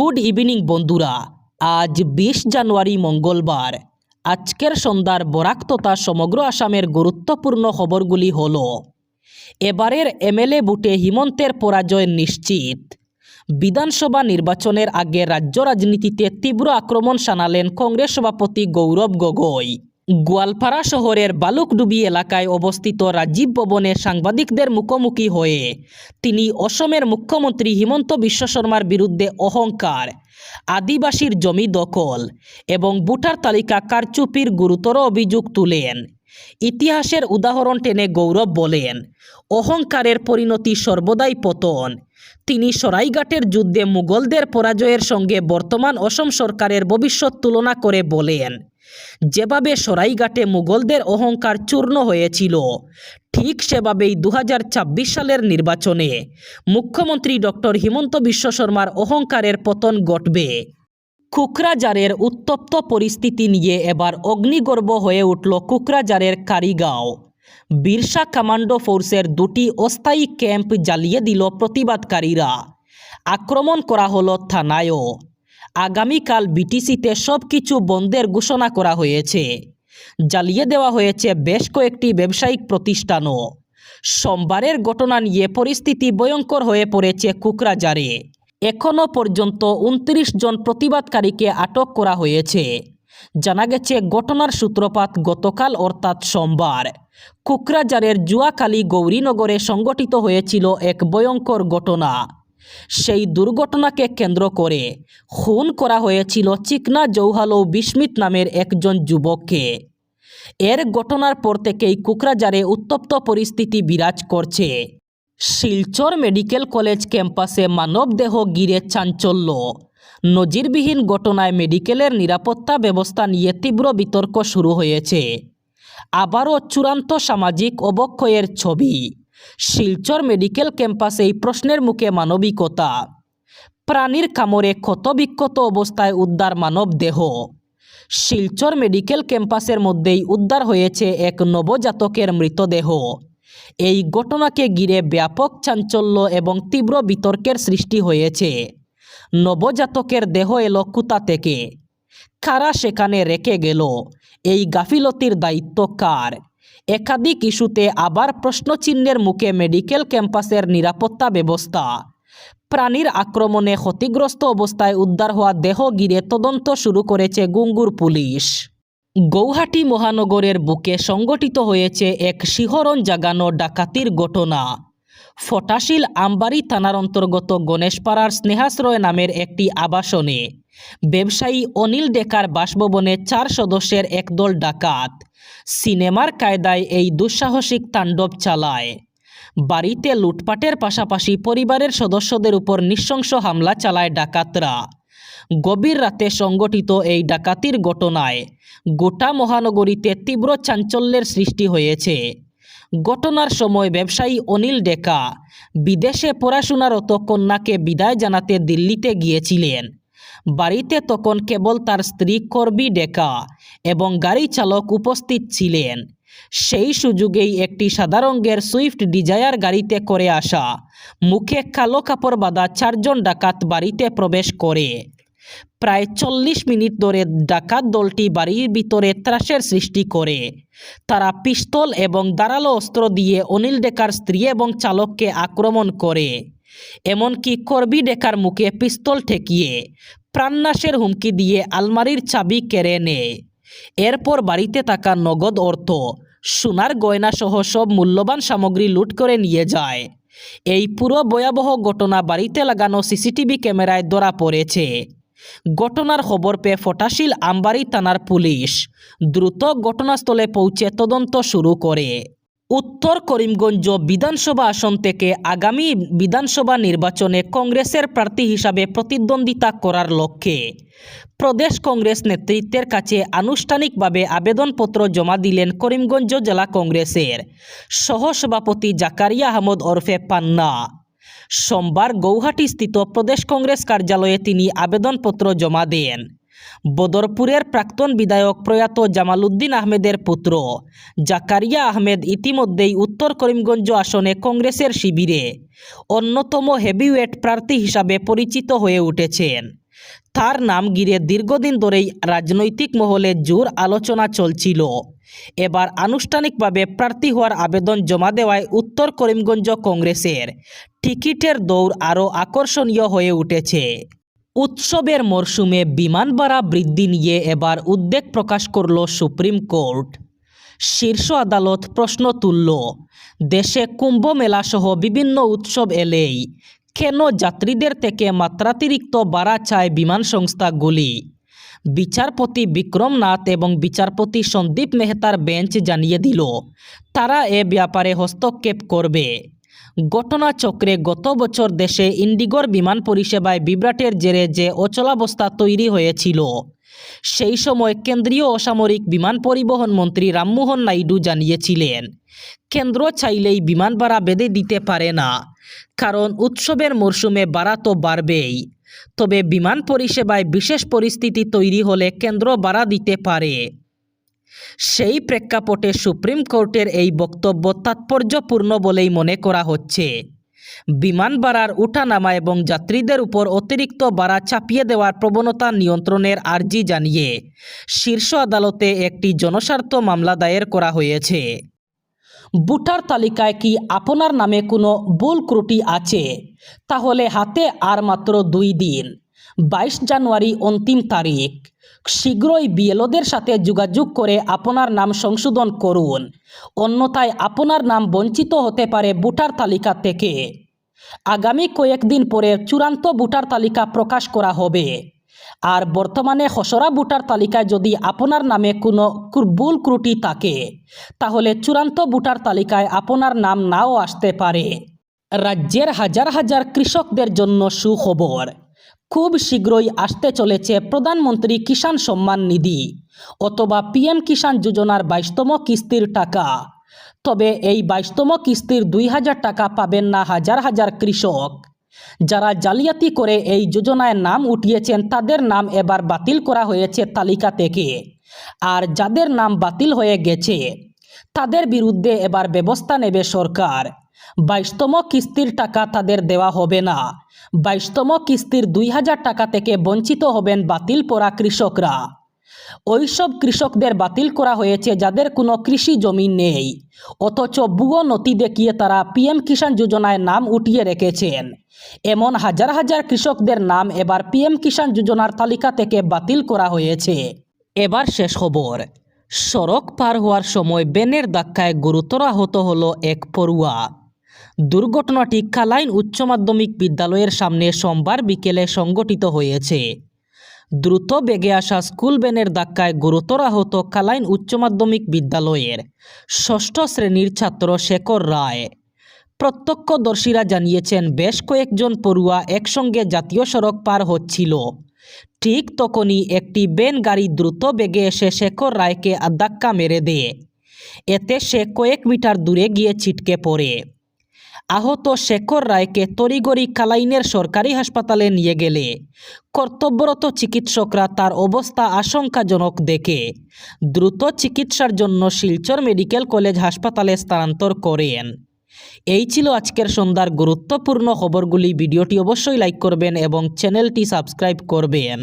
Good evening বন্ধুরা। আজ বিশ জানুয়ারি মঙ্গলবার। আজকের সন্ধ্যার বরাক তথা সমগ্র আসামের গুরুত্বপূর্ণ খবরগুলি হল, এবারের এমএলএ বুটে হিমন্তের পরাজয় নিশ্চিত। বিধানসভা নির্বাচনের আগে রাজ্য রাজনীতিতে তীব্র আক্রমণ শানালেন কংগ্রেস সভাপতি গৌরব গগৈ। গোয়ালপাড়া শহরের বালুকডুবি এলাকায় অবস্থিত রাজীব ভবনে সাংবাদিকদের মুখোমুখি হয়ে তিনি অসমের মুখ্যমন্ত্রী হিমন্ত বিশ্ব শর্মার বিরুদ্ধে অহংকার, আদিবাসীর জমি দখল এবং ভোটার তালিকা কারচুপির গুরুতর অভিযোগ তুলেন। ইতিহাসের উদাহরণ টেনে গৌরব বলেন, অহংকারের পরিণতি সর্বদাই পতন। তিনি সরাইঘাটের যুদ্ধে মুঘলদের পরাজয়ের সঙ্গে বর্তমান অসম সরকারের ভবিষ্যৎ তুলনা করে বলেন, যেভাবে সরাইঘাটে মুঘলদের অহংকার চূর্ণ হয়েছিল, ঠিক সেভাবেই দু হাজার ছাব্বিশ সালের নির্বাচনে মুখ্যমন্ত্রী ডক্টর হিমন্ত বিশ্ব শর্মার অহংকারের পতন ঘটবে। কুকরাজারের উত্তপ্ত পরিস্থিতি নিয়ে এবার অগ্নিগর্ভ হয়ে উঠল কুকরাজারের কারিগাঁও। বিরসা কমান্ডো ফোর্সের দুটি অস্থায়ী ক্যাম্প জ্বালিয়ে দিল প্রতিবাদকারীরা। আক্রমণ করা হলো থানায়ও। আগামীকাল বিটিসিতে সব কিছু বন্ধের ঘোষণা করা হয়েছে। জ্বালিয়ে দেওয়া হয়েছে বেশ কয়েকটি ব্যবসায়িক প্রতিষ্ঠানও। সোমবারের ঘটনা নিয়ে পরিস্থিতি ভয়ঙ্কর হয়ে পড়েছে কুকরাজারে এখনও পর্যন্ত উনত্রিশ জন প্রতিবাদকারীকে আটক করা হয়েছে। জানা গেছে, ঘটনার সূত্রপাত গতকাল, অর্থাৎ সোমবার। কুকরাজারের জুয়াকালী গৌরীনগরে সংগঠিত হয়েছিল এক ভয়ঙ্কর ঘটনা। সেই দুর্ঘটনাকে কেন্দ্র করে খুন করা হয়েছিল চিকনা জৌহালো বিস্মিত নামের একজন যুবককে। এর ঘটনার পর থেকেই কুকরাজারে উত্তপ্ত পরিস্থিতি বিরাজ করছে। শিলচর মেডিকেল কলেজ ক্যাম্পাসে মানবদেহ গিরে চাঞ্চল্য। নজিরবিহীন ঘটনায় মেডিকেলের নিরাপত্তা ব্যবস্থা নিয়ে তীব্র বিতর্ক শুরু হয়েছে। আবারও চূড়ান্ত সামাজিক অবক্ষয়ের ছবি। শিলচর মেডিকেল ক্যাম্পাসে এই প্রশ্নের মুখে মানবিকতা। প্রাণীর কামড়ে ক্ষতবিক্ষত অবস্থায় উদ্ধার মানব দেহ শিলচর মেডিকেল ক্যাম্পাসের মধ্যেই উদ্ধার হয়েছে এক নবজাতকের মৃতদেহ। এই ঘটনাকে ঘিরে ব্যাপক চাঞ্চল্য এবং তীব্র বিতর্কের সৃষ্টি হয়েছে। নবজাতকের দেহ এলো কোথা থেকে। কারা সেখানে রেখে গেল। এই গাফিলতির দায়িত্ব কার? একাধিক ইস্যুতে আবার প্রশ্নচিহ্নের মুখে মেডিকেল ক্যাম্পাসের নিরাপত্তা ব্যবস্থা। প্রাণীর আক্রমণে ক্ষতিগ্রস্ত অবস্থায় উদ্ধার হওয়া দেহ ঘিরে তদন্ত শুরু করেছে গুঙ্গুর পুলিশ। গৌহাটি মহানগরের বুকে সংগঠিত হয়েছে এক শিহরণ জাগানো ডাকাতির ঘটনা। ফটাশিল আমবাড়ি থানার অন্তর্গত গণেশপাড়ার স্নেহাশ্রয় নামের একটি আবাসনে ব্যবসায়ী অনিল ডেকার বাসভবনে চার সদস্যের একদল ডাকাত সিনেমার কায়দায় এই দুঃসাহসিক তাণ্ডব চালায়। বাড়িতে লুটপাটের পাশাপাশি পরিবারের সদস্যদের উপর নৃশংস হামলা চালায় ডাকাতরা। গভীর রাতে সংগঠিত এই ডাকাতির ঘটনায় গোটা মহানগরীতে তীব্র চাঞ্চল্যের সৃষ্টি হয়েছে। ঘটনার সময় ব্যবসায়ী অনিল ডেকা বিদেশে পড়াশোনারত কন্যাকে বিদায় জানাতে দিল্লিতে গিয়েছিলেন। বাড়িতে তখন কেবল তার স্ত্রী করবি ডেকা এবং গাড়ি চালক উপস্থিত ছিলেন। সেই সুযোগেই একটি সাদা রঙের সুইফট ডিজায়ার গাড়িতে করে আসা মুখে কালো কাপড় বাঁধা চারজন ডাকাত বাড়িতে প্রবেশ করে। প্রায় চল্লিশ মিনিট ধরে ডাকাত দলটি বাড়ির ভিতরে ত্রাসের সৃষ্টি করে। তারা পিস্তল এবং ধারালো অস্ত্র দিয়ে অনিল ডেকার স্ত্রী এবং চালককে আক্রমণ করে। এমনকি করবি ডেকার মুখে পিস্তল ঠেকিয়ে প্রাণনাশের হুমকি দিয়ে আলমারির চাবি কেড়ে নেয়। এরপর বাড়িতে থাকা নগদ অর্থ, সোনার গয়না সহ সব মূল্যবান সামগ্রী লুট করে নিয়ে যায়। এই পুরো ভয়াবহ ঘটনা বাড়িতে লাগানো সিসিটিভি ক্যামেরায় ধরা পড়েছে। ঘটনার খবর পেয়ে ফটাশিল আমবাড়ি থানার পুলিশ দ্রুত ঘটনাস্থলে পৌঁছে তদন্ত শুরু করে উত্তর করিমগঞ্জ বিধানসভা আসন থেকে আগামী বিধানসভা নির্বাচনে কংগ্রেসের প্রার্থী হিসাবে প্রতিদ্বন্দ্বিতা করার লক্ষ্যে প্রদেশ কংগ্রেস নেতৃত্বের কাছে আনুষ্ঠানিকভাবে আবেদনপত্র জমা দিলেন করিমগঞ্জ জেলা কংগ্রেসের সহসভাপতি জাকারিয়া আহমদ ওরফে পান্না। সোমবার গৌহাটিস্থিত প্রদেশ কংগ্রেস কার্যালয়ে তিনি আবেদনপত্র জমা দেন। বদরপুরের প্রাক্তন বিধায়ক প্রয়াত জামালউদ্দিন আহমেদের পুত্র জাকারিয়া আহমেদ ইতিমধ্যেই উত্তর করিমগঞ্জ আসনে কংগ্রেসের শিবিরে, অন্যতম হেভিওয়েট প্রার্থী হিসাবে পরিচিত হয়ে উঠেছেন। তার নাম ঘিরে দীর্ঘদিন ধরেই রাজনৈতিক মহলে জোর আলোচনা চলছিল। এবার আনুষ্ঠানিকভাবে প্রার্থী হওয়ার আবেদন জমা দেওয়ায় উত্তর করিমগঞ্জ কংগ্রেসের। টিকিটের দৌড় আরও আকর্ষণীয় হয়ে উঠেছে। উৎসবের মরশুমে বিমান ভাড়া বৃদ্ধি নিয়ে এবার উদ্বেগ প্রকাশ করল সুপ্রিম কোর্ট। শীর্ষ আদালত প্রশ্ন তুলল, দেশে কুম্ভ মেলা সহ বিভিন্ন উৎসব এলেই কেন যাত্রীদের থেকে মাত্রাতিরিক্ত বাড়া চায় বিমান সংস্থাগুলি? বিচারপতি বিক্রম নাথ এবং বিচারপতি সন্দীপ মেহতার বেঞ্চ জানিয়ে দিল, তারা এ ব্যাপারে হস্তক্ষেপ করবে। ঘটনাচক্রে গত বছর দেশে ইন্ডিগোর বিমান পরিষেবায় বিভ্রাটের জেরে যে অচলাবস্থা তৈরি হয়েছিল, সেই সময় কেন্দ্রীয় অসামরিক বিমান পরিবহন মন্ত্রী রামমোহন নাইডু জানিয়েছিলেন, কেন্দ্র চাইলেই বিমান ভাড়া বেঁধে দিতে পারে না, কারণ উৎসবের মরশুমে ভাড়া তো বাড়বেই। তবে বিমান পরিষেবায় বিশেষ পরিস্থিতি তৈরি হলে কেন্দ্র বাড়া দিতে পারে। সেই প্রেক্ষাপটে সুপ্রিম কোর্টের এই বক্তব্য তাৎপর্যপূর্ণ বলেই মনে করা হচ্ছে। বিমান ভাড়ার উঠানামা এবং যাত্রীদের উপর অতিরিক্ত ভাড়া চাপিয়ে দেওয়ার প্রবণতা নিয়ন্ত্রণের আর্জি জানিয়ে শীর্ষ আদালতে একটি জনস্বার্থ মামলা দায়ের করা হয়েছে। ভোটার তালিকায় কি আপনার নামে কোনো ভুল ত্রুটি আছে? তাহলে হাতে আর মাত্র দুই দিন। বাইশ জানুয়ারি অন্তিম তারিখ। শীঘ্রই বিএলওদের সাথে যোগাযোগ করে আপনার নাম সংশোধন করুন। অন্যথায় আপনার নাম বঞ্চিত হতে পারে ভোটার তালিকা থেকে। আগামী কয়েকদিন পরে চূড়ান্ত ভোটার তালিকা প্রকাশ করা হবে। আর বর্তমানে খসড়া ভোটার তালিকায় যদি আপনার নামে কোনো ভুল ত্রুটি থাকে, তাহলে চূড়ান্ত ভোটার তালিকায় আপনার নাম নাও আসতে পারে। রাজ্যের হাজার হাজার কৃষকদের জন্য সুখবর। খুব শীঘ্রই আসতে চলেছে প্রধানমন্ত্রী কিষাণ সম্মান নিধি অথবা পিএম কিষাণ যোজনার বাইশতম কিস্তির টাকা। তবে এই বাইশতম কিস্তির দুই হাজার টাকা পাবেন না হাজার হাজার কৃষক। যারা জালিয়াতি করে এই যোজনায় নাম উঠিয়েছেন, তাদের নাম এবার বাতিল করা হয়েছে তালিকা থেকে। আর যাদের নাম বাতিল হয়ে গেছে, তাদের বিরুদ্ধে এবার ব্যবস্থা নেবে সরকার। বাইশতম কিস্তির টাকা তাদের দেওয়া হবে না। বাইশতম কিস্তির দুই হাজার টাকা থেকে বঞ্চিত হবেন বাতিল পড়া কৃষকরা। ওইসব কৃষকদের বাতিল করা হয়েছে যাদের কোনো কৃষি জমি নেই। অথচ ভুয়ো নথি দেখিয়ে তারা পিএম কিষাণ যোজনায় নাম উঠিয়ে রেখেছেন। এমন হাজার হাজার কৃষকদের নাম এবার পিএম কিষাণ যোজনার তালিকা থেকে বাতিল করা হয়েছে। এবার শেষ খবর। সড়ক পার হওয়ার সময় বেনের ধাক্কায় গুরুতর আহত হলো এক পড়ুয়া। দুর্ঘটনাটি কালাইন উচ্চ মাধ্যমিক বিদ্যালয়ের সামনে সোমবার বিকেলে সংগঠিত হয়েছে। দ্রুত বেগে আসা স্কুল ভ্যানের ধাক্কায় গুরুতর আহত কালাইন উচ্চ মাধ্যমিক বিদ্যালয়ের ষষ্ঠ শ্রেণির ছাত্র শেখর রায়। প্রত্যক্ষদর্শীরা জানিয়েছেন, বেশ কয়েকজন পড়ুয়া একসঙ্গে জাতীয় সড়ক পার হচ্ছিল। ঠিক তখনই একটি বেন গাড়ি দ্রুত বেগে এসে শেখর রায়কে ধাক্কা মেরে দেয়। এতে সে কয়েক মিটার দূরে গিয়ে ছিটকে পড়ে। আহত শেখর রায়কে তড়িগড়ি কালাইনের সরকারি হাসপাতালে নিয়ে গেলে। কর্তব্যরত চিকিৎসকরা তার অবস্থা আশঙ্কাজনক দেখে। দ্রুত চিকিৎসার জন্য শিলচর মেডিকেল কলেজ হাসপাতালে স্থানান্তর করেন। এই ছিল আজকের সন্ধ্যার গুরুত্বপূর্ণ খবরগুলি। ভিডিওটি অবশ্যই লাইক করবেন এবং চ্যানেলটি সাবস্ক্রাইব করবেন।